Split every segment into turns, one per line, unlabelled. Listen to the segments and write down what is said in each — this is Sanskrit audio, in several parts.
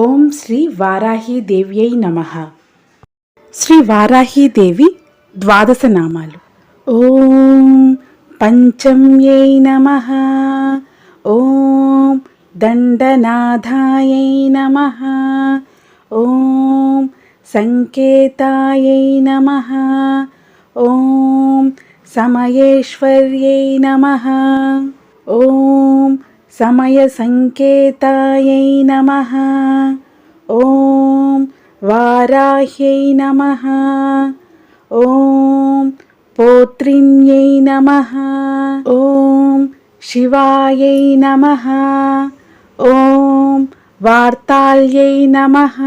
ఓం శ్రీ వారాహీదేవ్యై నమ. శ్రీ వారాహీదేవి ద్వాదశ నామాలు. ఓం పంచమ్యై నమ. ఓం దండనాథాయై నమ. ఓం సంకేతాయై నమ. ఓం సమయేశ్వర్యై నమ. ఓం समयसङ्केतायै नमः ॐ वाराह्यै नमः ॐ पोत्रिण्यै नमः ॐ शिवायै नमः ॐ वार्ताल्यै नमः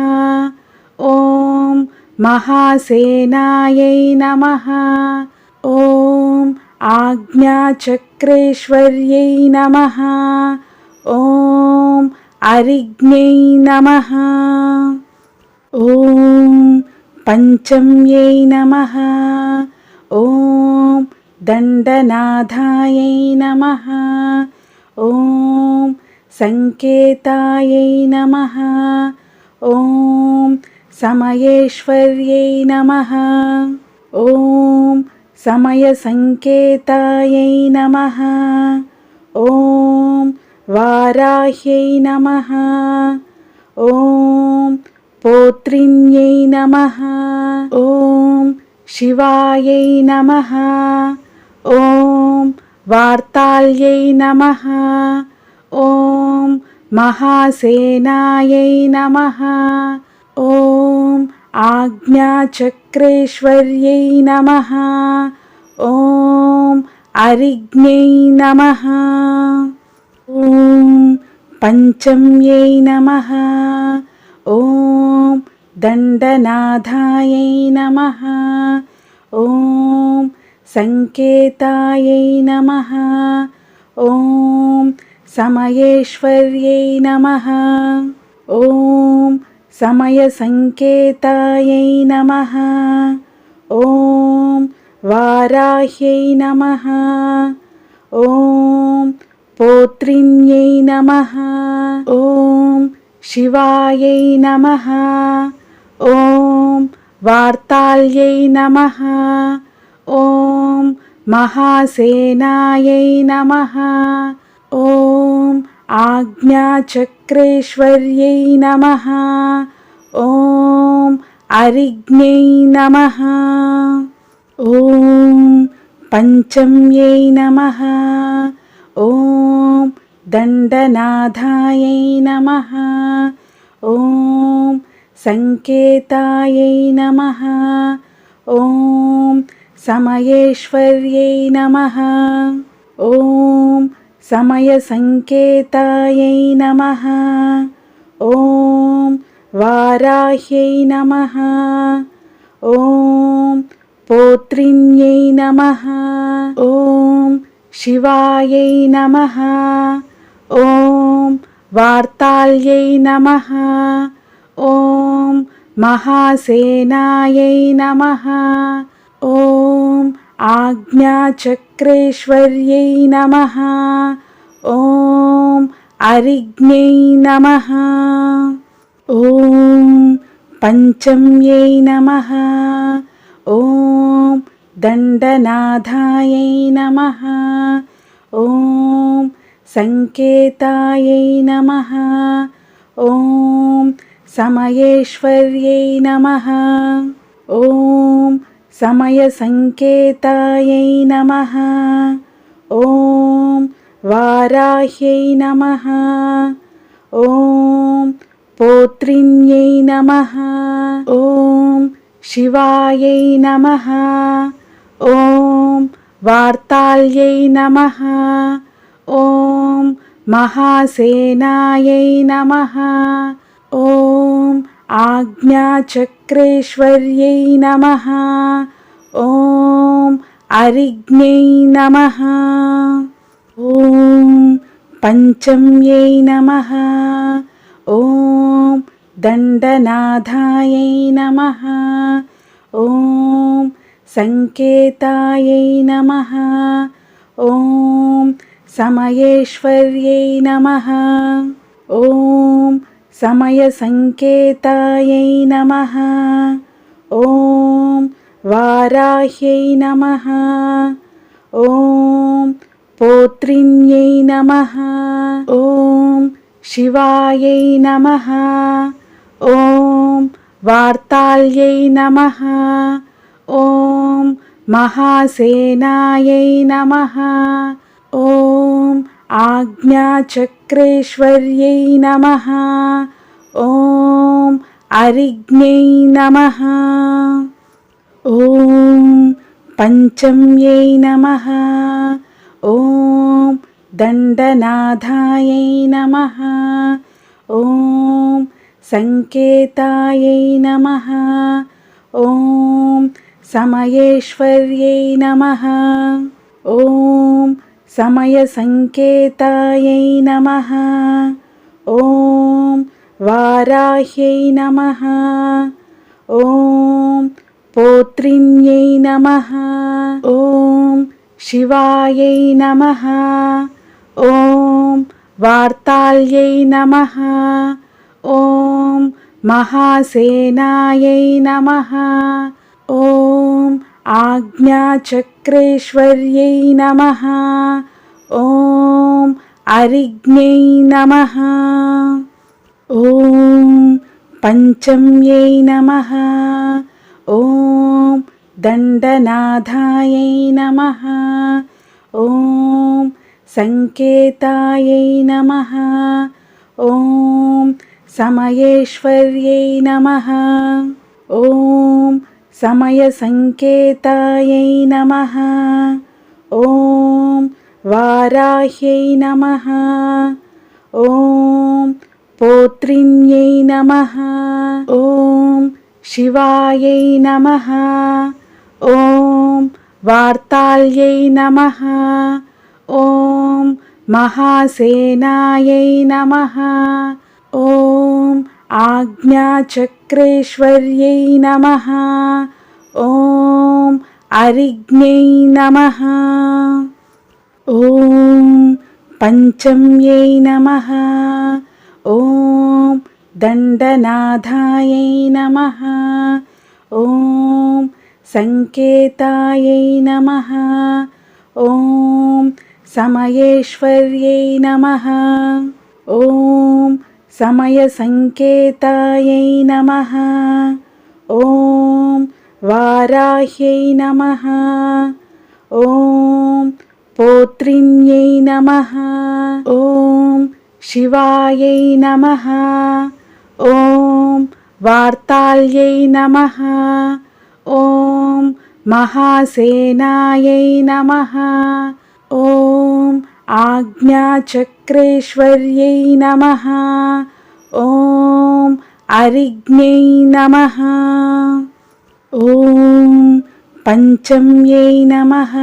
ॐ महासेनायै नमः ॐ आज्ञाचक्रेश्वर्यै नमः। ॐ अरिज्ञै नमः। ॐ पञ्चम्यै नमः। ॐ दण्डनाथायै नमः। ॐ सङ्केतायै नमः। ॐ समयेश्वर्यै नमः। ॐ समयसङ्केतायै नमः ॐ वाराह्यै नमः ॐ पोत्रिण्यै नमः ॐ शिवायै नमः ॐ वार्ताल्यै नमः ॐ महासेनायै नमः ॐ आज्ञाचक्रेश्वर्यै नमः। ॐ अरिज्ञै नमः। ॐ पञ्चम्यै नमः। ॐ दण्डनाथायै नमः। ॐ सङ्केतायै नमः। ॐ समयेश्वर्यै नमः। ॐ समयसङ्केतायै नमः। ॐ वाराह्यै नमः। ॐ पोत्रिण्यै नमः। ॐ शिवायै नमः। ॐ वार्ताल्यै नमः। ॐ महासेनायै नमः। ॐ आज्ञाचक्रेश्वर्यै नमः। ॐ अरिज्ञै नमः। ॐ पञ्चम्यै नमः। ॐ दण्डनाथायै नमः। ॐ सङ्केतायै नमः। ॐ समयेश्वर्यै नमः। ॐ समयसङ्केतायै नमः। ॐ वाराह्यै नमः। ॐ पोत्रिण्यै नमः। ॐ शिवायै नमः। ॐ वार्ताल्यै नमः। ॐ महासेनायै नमः। ॐ आज्ञाचक्रेश्वर्यै नमः। ॐ अरिज्ञै नमः। ॐ पञ्चम्यै नमः। ॐ दण्डनाथायै नमः। ॐ सङ्केतायै नमः। ॐ समयेश्वर्यै नमः। ॐ समयसङ्केतायै नमः। ॐ वाराह्यै नमः। ॐ पोत्रिण्यै नमः। ॐ शिवायै नमः। ॐ वार्ताल्यै नमः। ॐ महासेनायै नमः। ॐ आज्ञाचक्रेश्वर्यै नमः। ॐ अरिज्ञै नमः। ॐ पञ्चम्यै नमः। ॐ दण्डनाथायै नमः। ॐ सङ्केतायै नमः। ॐ समयेश्वर्यै नमः। ॐ समयसङ्केतायै नमः ॐ वाराह्यै नमः ॐ पोत्रिण्यै नमः ॐ शिवायै नमः ॐ वार्ताल्यै नमः ॐ महासेनायै नमः ॐ आज्ञाचक्रेश्वर्यै नमः। ॐ अरिज्ञै नमः। ॐ पञ्चम्यै नमः। ॐ दण्डनाथायै नमः। ॐ सङ्केतायै नमः। ॐ समयेश्वर्यै नमः। ॐ समयसङ्केतायै नमः ॐ वाराह्यै नमः ॐ पोत्रिण्यै नमः ॐ शिवायै नमः ॐ वार्ताल्यै नमः ॐ महासेनायै नमः ॐ आज्ञाचक्रेश्वर्यै नमः। ॐ अरिज्ञै नमः। ॐ पञ्चम्यै नमः। ॐ दण्डनाथायै नमः। ॐ सङ्केतायै नमः। ॐ समयेश्वर्यै नमः। ॐ समयसङ्केतायै नमः ॐ वाराह्यै नमः ॐ पोत्रिण्यै नमः ॐ शिवायै नमः ॐ वार्ताल्यै नमः ॐ महासेनायै नमः ॐ आज्ञाचक्रेश्वर्यै नमः। ॐ अरिज्ञै नमः। ॐ पञ्चम्यै नमः। ॐ दण्डनाथायै नमः। ॐ सङ्केतायै नमः। ॐ समयेश्वर्यै नमः। ॐ समयसङ्केतायै नमः। ॐ वाराह्यै नमः। ॐ पोत्रिण्यै नमः। ॐ शिवायै नमः। ॐ वार्ताल्यै नमः। ॐ महासेनायै नमः। ॐ आज्ञाचक्रेश्वर्यै नमः। ॐ अरिज्ञै नमः। ॐ पञ्चम्यै नमः।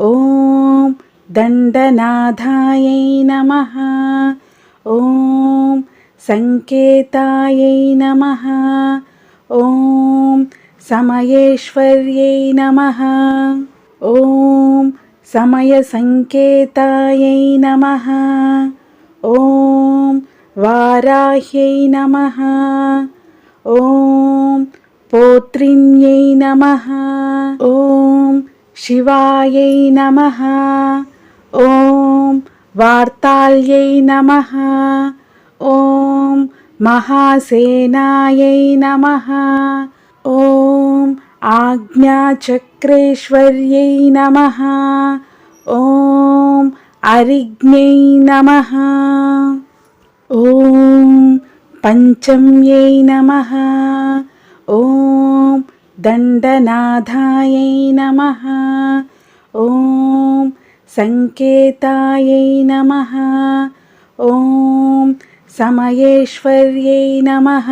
ॐ दण्डनाथायै नमः। ॐ सङ्केतायै नमः। ॐ समयेश्वर्यै नमः। ॐ समयसङ्केतायै नमः ॐ वाराह्यै नमः ॐ पोत्रिण्यै नमः ॐ शिवायै नमः ॐ वार्ताल्यै नमः ॐ महासेनायै नमः ॐ आज्ञाचक्रेश्वर्यै नमः। ॐ अरिज्ञै नमः। ॐ पञ्चम्यै नमः। ॐ दण्डनाथायै नमः। ॐ सङ्केतायै नमः। ॐ समयेश्वर्यै नमः।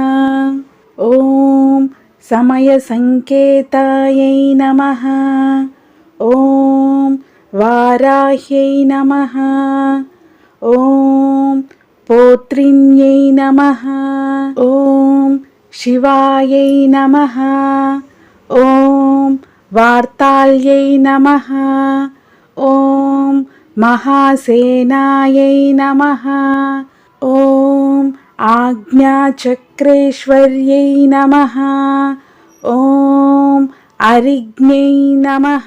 ॐ समयसङ्केतायै नमः ॐ वाराह्यै नमः ॐ पोत्रिण्यै नमः ॐ शिवायै नमः ॐ वार्ताल्यै नमः ॐ महासेनायै नमः ॐ आज्ञाचक्रेश्वर्यै नमः। ॐ अरिज्ञै नमः